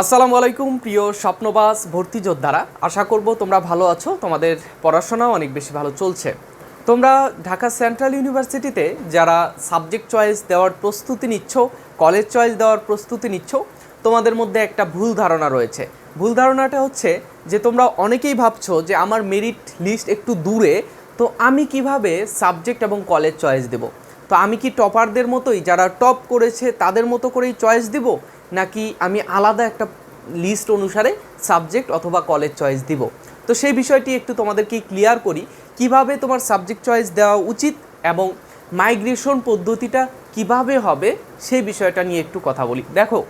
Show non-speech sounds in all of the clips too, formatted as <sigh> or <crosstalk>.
আসসালামু আলাইকুম, প্রিয় স্বপ্নবাস ভর্তি যোদ্ধারা। আশা করব তোমরা ভালো আছো, তোমাদের পড়াশোনাও অনেক বেশি ভালো চলছে। তোমরা ঢাকা সেন্ট্রাল ইউনিভার্সিটিতে যারা সাবজেক্ট চয়েস দেওয়ার প্রস্তুতি নিচ্ছ, কলেজ চয়েস দেওয়ার প্রস্তুতি নিচ্ছ, তোমাদের মধ্যে একটা ভুল ধারণা রয়েছে। ভুল ধারণাটা হচ্ছে যে তোমরা অনেকেই ভাবছ যে আমার মেরিট লিস্ট একটু দূরে, তো আমি কীভাবে সাবজেক্ট এবং কলেজ চয়েস দেব? তো আমি কি টপারদের মতোই, যারা টপ করেছে তাদের মতো করেই চয়েস দিব? নাকি আমি আলাদা একটা লিস্ট অনুসারে সাবজেক্ট অথবা কলেজ চয়েস দিব? তো সেই বিষয়টি একটু তোমাদেরকে ক্লিয়ার করি, কীভাবে তোমার সাবজেক্ট চয়েস দেওয়া উচিত এবং মাইগ্রেশন পদ্ধতিটা কীভাবে হবে সেই বিষয়টা নিয়ে একটু কথা বলি। দেখো,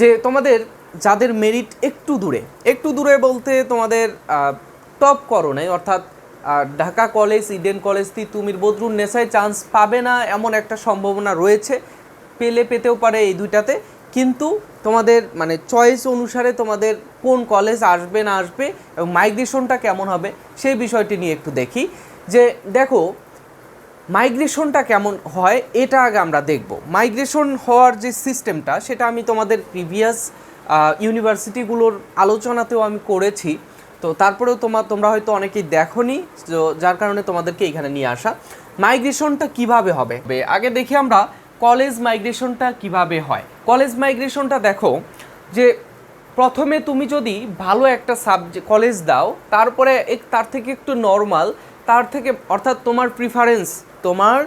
যে তোমাদের যাদের মেরিট একটু দূরে একটু দূরে বলতে তোমাদের টপ করণে অর্থাৎ Dhaka college Eden college Titumir, বদরুন নেশায় চান্স পাবে না এমন একটা সম্ভাবনা রয়েছে। পেলে পেতেও পারে এই দুইটাতে। কিন্তু তোমাদের মানে চয়েস অনুসারে তোমাদের কোন কলেজ আসবে না আসবে এবং মাইগ্রেশনটা কেমন হবে সেই বিষয়টি নিয়ে একটু দেখি। যে দেখো মাইগ্রেশনটা কেমন হয় এটা আগে আমরা দেখব। মাইগ্রেশন হওয়ার যে সিস্টেমটা সেটা আমি তোমাদের প্রিভিয়াস ইউনিভার্সিটিগুলোর আলোচনাতেও আমি করেছি। তো তারপরেও তোমার তোমরা হয়তো অনেকেই দেখোনি, তো যার কারণে তোমাদেরকে এখানে নিয়ে আসা। মাইগ্রেশনটা কীভাবে হবে? আগে দেখি আমরা কলেজ মাইগ্রেশনটা কীভাবে হয়? কলেজ মাইগ্রেশনটা দেখো যে প্রথমে তুমি যদি ভালো একটা সাবজেক্ট কলেজ দাও, তারপরে এক, তার থেকে একটু নর্মাল তার থেকে, অর্থাৎ তোমার প্রিফারেন্স তোমার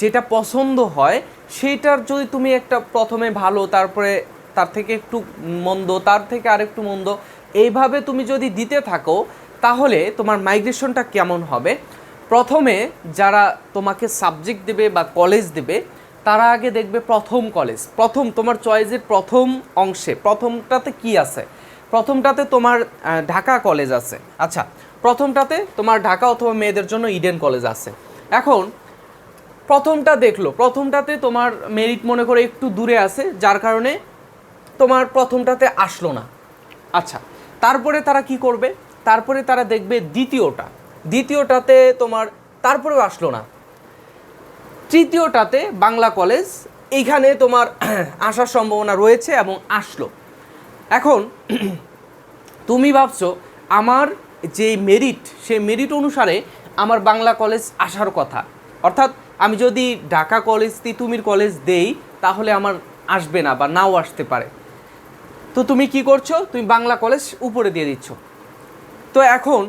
যেটা পছন্দ হয় সেইটার যদি তুমি একটা প্রথমে ভালো, তারপরে তার থেকে একটু মন্দ, তার থেকে আরেকটু মন্দ, এইভাবে তুমি যদি দিতে থাকো, তাহলে তোমার মাইগ্রেশনটা কেমন হবে? প্রথমে যারা তোমাকে সাবজেক্ট দেবে বা কলেজ দেবে তারা আগে দেখবে প্রথম কলেজ প্রথম তোমার চয়েসের প্রথম অংশে, প্রথমটাতে কি আছে? প্রথমটাতে তোমার ঢাকা কলেজ আছে। আচ্ছা প্রথমটাতে তোমার ঢাকা অথবা মেয়েদের জন্য ইডেন কলেজ আছে। এখন, প্রথমটা দেখল, প্রথমটাতে তোমার মেরিট মনে করে একটু দূরে আছে, যার কারণে তোমার প্রথমটাতে আসলো না। আচ্ছা তারপরে তারা কি করবে? তারপরে তারা দেখবে দ্বিতীয়টা। দ্বিতীয়টাতে তোমার, তারপরেও আসলো না। তৃতীয়টাতে বাংলা কলেজ, এইখানে তোমার <clears throat> আসার সম্ভাবনা রয়েছে এবং আসলো। এখন <clears throat> তুমি ভাবছ, আমার যে মেরিট সেই মেরিট অনুসারে আমার বাংলা কলেজ আসার কথা। অর্থাৎ আমি যদি ঢাকা কলেজ, তিতুমির কলেজ দেই, তাহলে আমার আসবে না বা নাও আসতে পারে। তো তুমি কি করছ? তুমি বাংলা কলেজ উপরে দিয়ে দিচ্ছ। তো এখন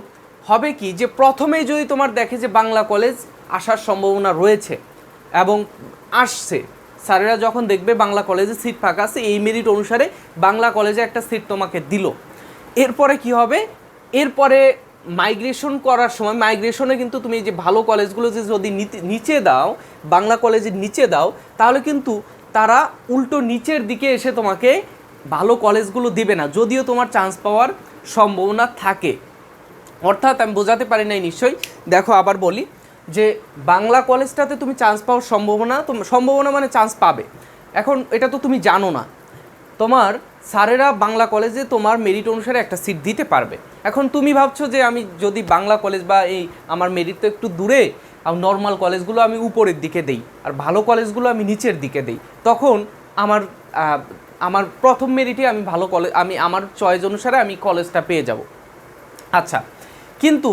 হবে কি যে প্রথমেই যদি তোমার দেখে যে বাংলা কলেজ আসার সম্ভাবনা রয়েছে এবং আসছে। স্যারেরা যখন দেখবে বাংলা কলেজে সিট ফাঁকা আছে, এই মেরিট অনুসারে বাংলা কলেজে একটা সিট তোমাকে দিল। এরপরে কি হবে? এরপরে মাইগ্রেশন করার সময় মাইগ্রেশনে কিন্তু তুমি যে ভালো কলেজগুলো যে যদি নিচে দাও, বাংলা কলেজের নিচে দাও, তাহলে কিন্তু তারা উল্টো নিচের দিকে এসে তোমাকে ভালো কলেজগুলো দেবে না। যদিও তোমার চান্স পাওয়ার সম্ভাবনা থাকে। অর্থাৎ আমি বোঝাতে পারি নাই নিশ্চয়ই। দেখো আবার বলি যে বাংলা কলেজটাতে তুমি চান্স পাওয়ার সম্ভাবনা সম্ভাবনা মানে চান্স পাবে। এখন এটা তো তুমি জানো না। তোমার স্যারেরা বাংলা কলেজে তোমার মেরিট অনুসারে একটা সিট দিতে পারবে। এখন তুমি ভাবছ যে আমি যদি বাংলা কলেজ বা এই আমার মেরিট তো একটু দূরে, আর নর্মাল কলেজগুলো আমি উপরের দিকে দেই, আর ভালো কলেজগুলো আমি নিচের দিকে দেই, তখন আমার আমার প্রথম মেরিটে আমি ভালো কলেজ আমি, আমার চয়েস অনুসারে আমি কলেজটা পেয়ে যাব। আচ্ছা কিন্তু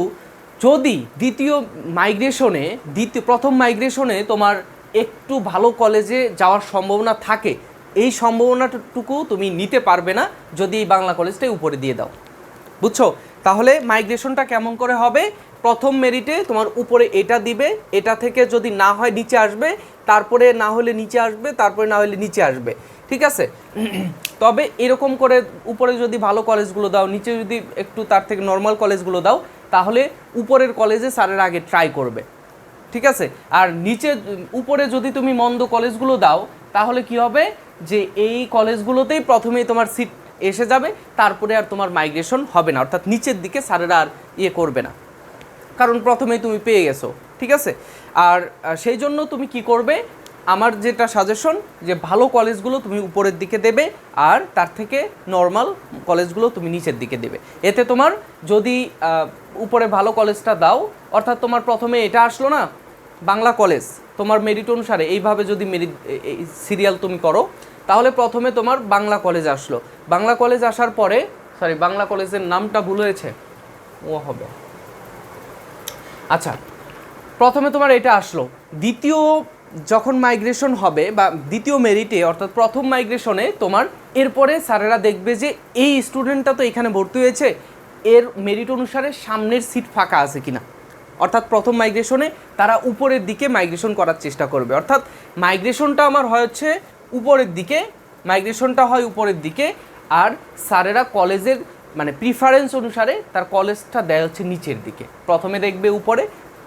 যদি দ্বিতীয় মাইগ্রেশনে দ্বিতীয়, প্রথম মাইগ্রেশনে তোমার একটু ভালো কলেজে যাওয়ার সম্ভাবনা থাকে, এই সম্ভাবনাটুকু তুমি নিতে পারবে না যদি এই বাংলা কলেজটাই উপরে দিয়ে দাও। বুঝছ? তাহলে মাইগ্রেশনটা কেমন করে হবে? প্রথম মেরিটে তোমার উপরে এটা দিবে, এটা থেকে যদি না হয় নিচে আসবে, তারপরে না হলে নিচে আসবে, তারপরে না হলে নিচে আসবে। ঠিক আছে? <clears throat> তবে এরকম করে উপরে যদি ভালো কলেজগুলো দাও, নিচে যদি একটু তার থেকে নর্মাল কলেজগুলো দাও তাহলে উপরের কলেজে স্যারের আগে ট্রাই করবে। ঠিক আছে? আর নিচে, উপরে যদি তুমি মন্দ কলেজগুলো দাও, তাহলে কি হবে? যে এই কলেজগুলোতেই প্রথমেই তোমার সিট এসে যাবে, তারপরে আর তোমার মাইগ্রেশন হবে না। অর্থাৎ নিচের দিকে স্যারেরা আর ইয়ে করবে না। কারণ প্রথমেই তুমি পেয়ে গেছো। ঠিক আছে? আর সেই জন্য তুমি কি করবে? আমার যেটা সাজেশন যে ভালো কলেজগুলো তুমি উপরের দিকে দেবে আর তার থেকে নর্মাল কলেজগুলো তুমি নিচের দিকে দেবে। এতে তোমার যদি উপরে ভালো কলেজটা দাও, অর্থাৎ তোমার প্রথমে এটা আসলো না, বাংলা কলেজ তোমার মেরিট অনুসারে এইভাবে যদি মেরিট সিরিয়াল তুমি করো, তাহলে প্রথমে তোমার বাংলা কলেজ আসলো। বাংলা কলেজ আসার পরে সরি বাংলা কলেজের নামটা ভুল হয়েছে। ও হবে। আচ্ছা প্রথমে তোমার এটা আসলো। দ্বিতীয় যখন মাইগ্রেশন হবে বা দ্বিতীয় মেরিটে অর্থাৎ প্রথম মাইগ্রেশনে তোমার এরপরে স্যারেরা দেখবে যে এই স্টুডেন্টটা তো এখানে ভর্তি হয়েছে, এর মেরিট অনুসারে সামনের সিট ফাঁকা আছে কিনা। অর্থাৎ প্রথম মাইগ্রেশনে তারা উপরের দিকে মাইগ্রেশন করার চেষ্টা করবে। অর্থাৎ মাইগ্রেশনটা আমার হয় হচ্ছে উপরের দিকে মাইগ্রেশনটা হয় উপরের দিকে, আর স্যারেরা কলেজের মানে প্রিফারেন্স অনুসারে তার কলেজটা দেয় হচ্ছে নিচের দিকে। প্রথমে দেখবে উপরে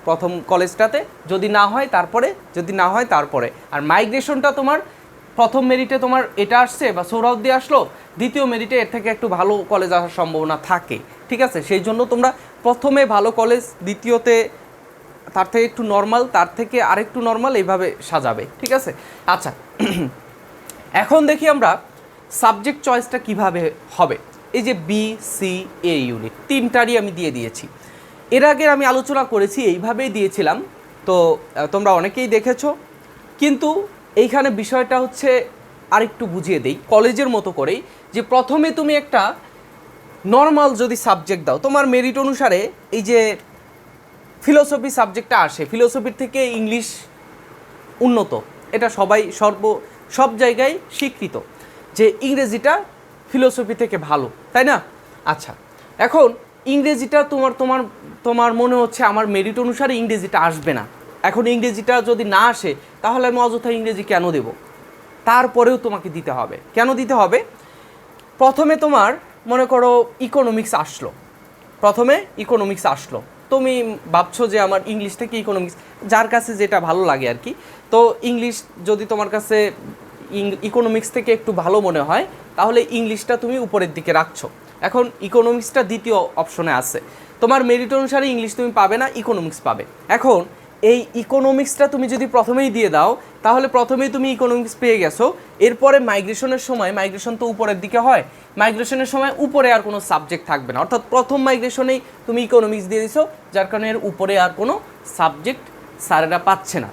প্রথম কলেজটাতে, যদি না হয় তারপরে, যদি না হয় তারপরে। আর মাইগ্রেশনটা তোমার প্রথম মেরিটে তোমার এটা আসছে বা সৌরভদি আসলো, দ্বিতীয় মেরিটে এর থেকে একটু ভালো কলেজ আসার সম্ভাবনা থাকে, ঠিক আছে? সেই জন্য তোমরা প্রথমে ভালো কলেজ দ্বিতীয়তে তার থেকে একটু নর্মাল তার থেকে আরেকটু নর্মাল এইভাবে সাজাবে, ঠিক আছে? আচ্ছা <clears throat> এখন দেখি আমরা সাবজেক্ট চয়েসটা কীভাবে হবে। এই যে বি সি এ ইউনিট তিনটারই আমি দিয়ে দিয়েছি। এর আগে আমি আলোচনা করেছি, এইভাবেই দিয়েছিলাম। তো তোমরা অনেকেই দেখেছ। কিন্তু এইখানে বিষয়টা হচ্ছে আরেকটু বুঝিয়ে দেই, কলেজের মতো করেই। যে প্রথমে তুমি একটা নর্মাল যদি সাবজেক্ট দাও, তোমার মেরিট অনুসারে এই যে ফিলোসফি সাবজেক্টটা আসে ফিলোসফির থেকে ইংলিশ উন্নত। এটা সবাই সর্ব, সব জায়গায় স্বীকৃত যে ইংরেজিটা ফিলোসফি থেকে ভালো, তাই না? আচ্ছা এখন ইংরেজিটা তোমার তোমার তোমার মনে হচ্ছে আমার মেরিট অনুসারে ইংরেজিটা আসবে না। এখন ইংরেজিটা যদি না আসে, তাহলে আমি অযথা ইংরেজি কেন দেব? তারপরেও তোমাকে দিতে হবে। কেন দিতে হবে? প্রথমে তোমার, মনে করো ইকোনমিক্স আসলো। প্রথমে ইকোনমিক্স আসলো। তুমি ভাবছ যে আমার ইংলিশ থেকে ইকোনমিক্স যার কাছে যেটা ভালো লাগে আর কি। তো ইংলিশ যদি তোমার কাছে ইকোনমিক্স থেকে একটু ভালো মনে হয়, তাহলে ইংলিশটা তুমি উপরের দিকে রাখছো। এখন ইকোনমিক্সটা দ্বিতীয় অপশনে আছে। তোমার মেরিট অনুসারে ইংলিশ তুমি পাবে না ইকোনমিক্স পাবে। এখন এই ইকোনমিক্সটা তুমি যদি প্রথমেই দিয়ে দাও, তাহলে প্রথমেই তুমি ইকোনমিক্স পেয়ে গেছো। এরপরে মাইগ্রেশনের সময় মাইগ্রেশন তো উপরের দিকে হয় মাইগ্রেশনের সময় উপরে আর কোনো সাবজেক্ট থাকবে না। অর্থাৎ প্রথম মাইগ্রেশনেই তুমি ইকোনমিক্স দিয়ে দিছো, যার কারণে এর উপরে আর কোনো সাবজেক্ট স্যারেরা পাচ্ছে না।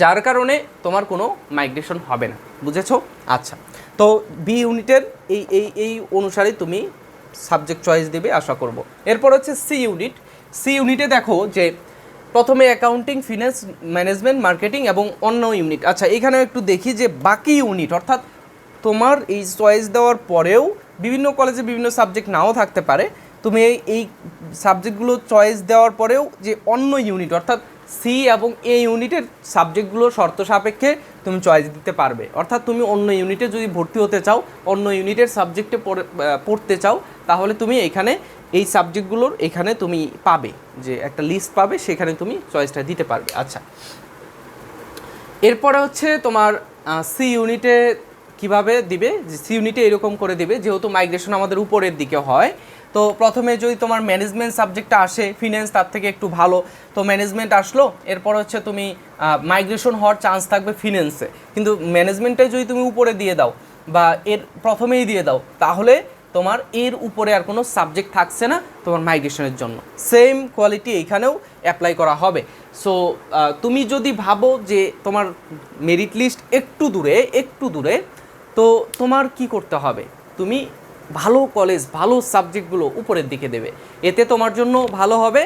যার কারণে তোমার কোনো মাইগ্রেশন হবে না। বুঝেছ? আচ্ছা। তো বি ইউনিটের এই এই এই অনুসারে তুমি সাবজেক্ট চয়েস দেবে আশা করব। এরপর হচ্ছে সি ইউনিট সি ইউনিটে দেখো যে প্রথমে অ্যাকাউন্টিং ফিনান্স ম্যানেজমেন্ট মার্কেটিং এবং অন্য ইউনিট আচ্ছা এখানে একটু দেখি যে বাকি ইউনিট অর্থাৎ তোমার এই চয়েস দেওয়ার পরেও বিভিন্ন কলেজে বিভিন্ন সাবজেক্ট নাও থাকতে পারে। তুমি এই এই সাবজেক্টগুলো চয়েস দেওয়ার পরেও যে অন্য ইউনিট অর্থাৎ সি এবং এ ইউনিটের সাবজেক্টগুলো শর্ত সাপেক্ষে তুমি চয়েস দিতে পারবে। অর্থাৎ তুমি অন্য ইউনিটে যদি ভর্তি হতে চাও, অন্য ইউনিটের সাবজেক্টে পড়তে চাও, তাহলে তুমি এখানে এই সাবজেক্টগুলোর এখানে তুমি পাবে। যে একটা লিস্ট পাবে, সেখানে তুমি চয়েসটা দিতে পারবে। আচ্ছা। এরপরে হচ্ছে তোমার সি ইউনিটে কীভাবে দিবে? সি ইউনিটে এরকম করে দিবে, যেহেতু মাইগ্রেশন আমাদের উপরের দিকে হয়। তো প্রথমে যদি তোমার ম্যানেজমেন্ট সাবজেক্টটা আসে ফিনান্স তার থেকে একটু ভালো। তো ম্যানেজমেন্ট আসলো, এরপর হচ্ছে তুমি মাইগ্রেশন হওয়ার চান্স থাকবে ফিনান্সে কিন্তু ম্যানেজমেন্টে যদি তুমি উপরে দিয়ে দাও, বা এর প্রথমেই দিয়ে দাও, তাহলে তোমার এর উপরে আর কোনো সাবজেক্ট থাকছে না তোমার মাইগ্রেশনের জন্য। সেম কোয়ালিটি এইখানেও অ্যাপ্লাই করা হবে। সো তুমি যদি ভাবো যে তোমার মেরিট লিস্ট একটু দূরে একটু দূরে তো তোমার কি করতে হবে? তুমি ভালো কলেজ ভালো সাবজেক্টগুলো উপরের দিকে দেবে। এতে তোমার জন্য ভালো হবে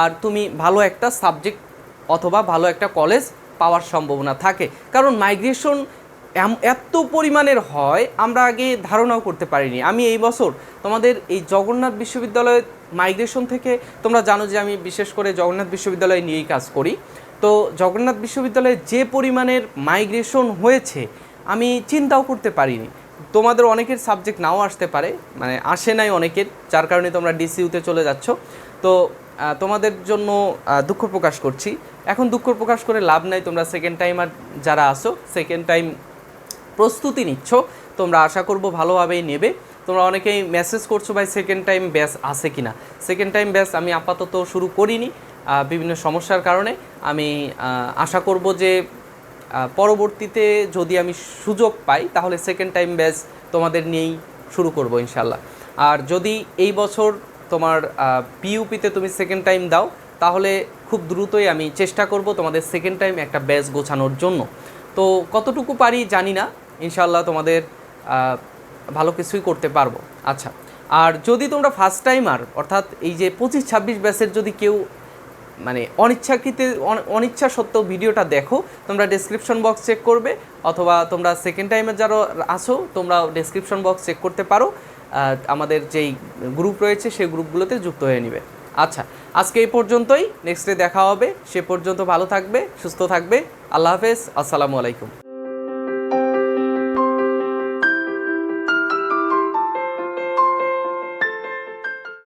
আর তুমি ভালো একটা সাবজেক্ট অথবা ভালো একটা কলেজ পাওয়ার সম্ভাবনা থাকে। কারণ মাইগ্রেশন এত পরিমাণের হয়, আমরা আগে ধারণাও করতে পারিনি। আমি এই বছর তোমাদের এই জগন্নাথ বিশ্ববিদ্যালয়ের মাইগ্রেশন থেকে, তোমরা জানো যে আমি বিশেষ করে জগন্নাথ বিশ্ববিদ্যালয় নিয়েই কাজ করি। তো জগন্নাথ বিশ্ববিদ্যালয়ে যে পরিমাণের মাইগ্রেশন হয়েছে আমি চিন্তাও করতে পারিনি। তোমাদের অনেকের সাবজেক্ট নাও আসতে পারে মানে আসে নাই অনেকের, যার কারণে তোমরা ডিসিউতে চলে যাচ্ছ। তো তোমাদের জন্য দুঃখ প্রকাশ করছি। এখন দুঃখ প্রকাশ করে লাভ নাই, তোমরা সেকেন্ড টাইম আর যারা আসো সেকেন্ড টাইম প্রস্তুতি নিচ্ছ। তোমরা আশা করব ভালোভাবেই নেবে। তোমরা অনেকেই মেসেজ করছ ভাই সেকেন্ড টাইম ব্যাস আছে কি না সেকেন্ড টাইম ব্যাস আমি আপাতত শুরু করিনি বিভিন্ন সমস্যার কারণে। আমি আশা করব যে পরবর্তীতে যদি আমি সুযোগ পাই, তাহলে সেকেন্ড টাইম ব্যাচ তোমাদের নিয়েই শুরু করব ইনশাল্লাহ আর যদি এই বছর তোমার পিইউপিতে তুমি সেকেন্ড টাইম দাও, তাহলে খুব দ্রুতই আমি চেষ্টা করব তোমাদের সেকেন্ড টাইম একটা ব্যাচ গোছানোর জন্য। তো কতটুকু পারি জানি না ইনশাল্লাহ তোমাদের ভালো কিছুই করতে পারব। আচ্ছা আর যদি তোমরা ফার্স্ট টাইমার অর্থাৎ এই যে পঁচিশ ছাব্বিশ ব্যাচের যদি কেউ মানে অনিচ্ছাকৃত অনিচ্ছা সত্ত্বেও ভিডিওটা দেখো। তোমরা ডেসক্রিপশন বক্স চেক করবে, অথবা তোমরা সেকেন্ড টাইমে যারা আসো তোমরা ডেসক্রিপশন বক্স চেক করতে পারো। আমাদের যেই গ্রুপ রয়েছে, সেই গ্রুপগুলোতে যুক্ত হয়ে নিবে। আচ্ছা আজকে এই পর্যন্তই। নেক্সটে দেখা হবে। সে পর্যন্ত ভালো থাকবে, সুস্থ থাকবে। আল্লাহ হাফেজ। আসসালামু আলাইকুম।